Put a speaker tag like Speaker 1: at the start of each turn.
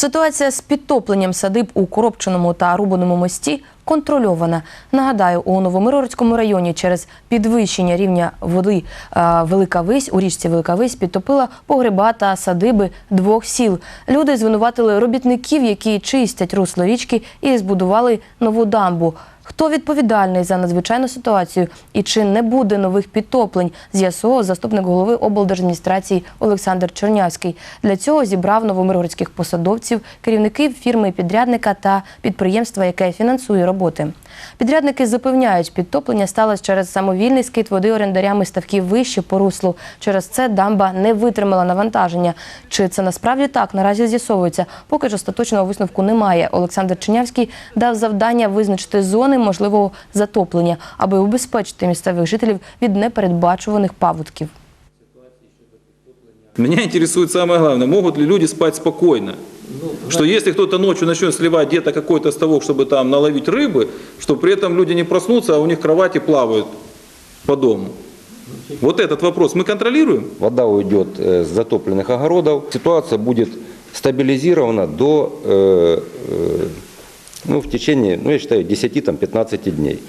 Speaker 1: Ситуація з підтопленням садиб у Коробчиному та Рубаному мості контрольована. Нагадаю, у Новомиргородському районі через підвищення рівня води е, Велика Вись у річці Велика Вись підтопила погреба та садиби двох сіл. Люди звинуватили робітників, які чистять русло річки і збудували нову дамбу. Хто відповідальний за надзвичайну ситуацію і чи не буде нових підтоплень, з'ясував заступник голови облдержадміністрації Олександр Чернявський. Для цього зібрав новомиргородських посадовців, керівників фірми підрядника та підприємства, яке фінансує роботи. Підрядники запевняють, підтоплення сталося через самовільний скид води орендарями ставків вище по руслу. Через це дамба не витримала навантаження. Чи це насправді так? Наразі з'ясовується. Поки ж остаточного висновку немає. Олександр Чинявський дав завдання визначити зони можливого затоплення, аби убезпечити місцевих жителів від непередбачуваних паводків.
Speaker 2: Меня интересует самое главное, могут ли люди спать спокойно? Что если кто-то ночью начнет сливать где-то какой-то ставок, чтобы там наловить рыбы, что при этом люди не проснутся, а у них кровати плавают по дому. Вот этот вопрос мы контролируем?
Speaker 3: Вода уйдет э, с затопленных огородов. Ситуация будет стабилизирована до, э, э, ну, в течение, ну, я считаю, 10-15 дней.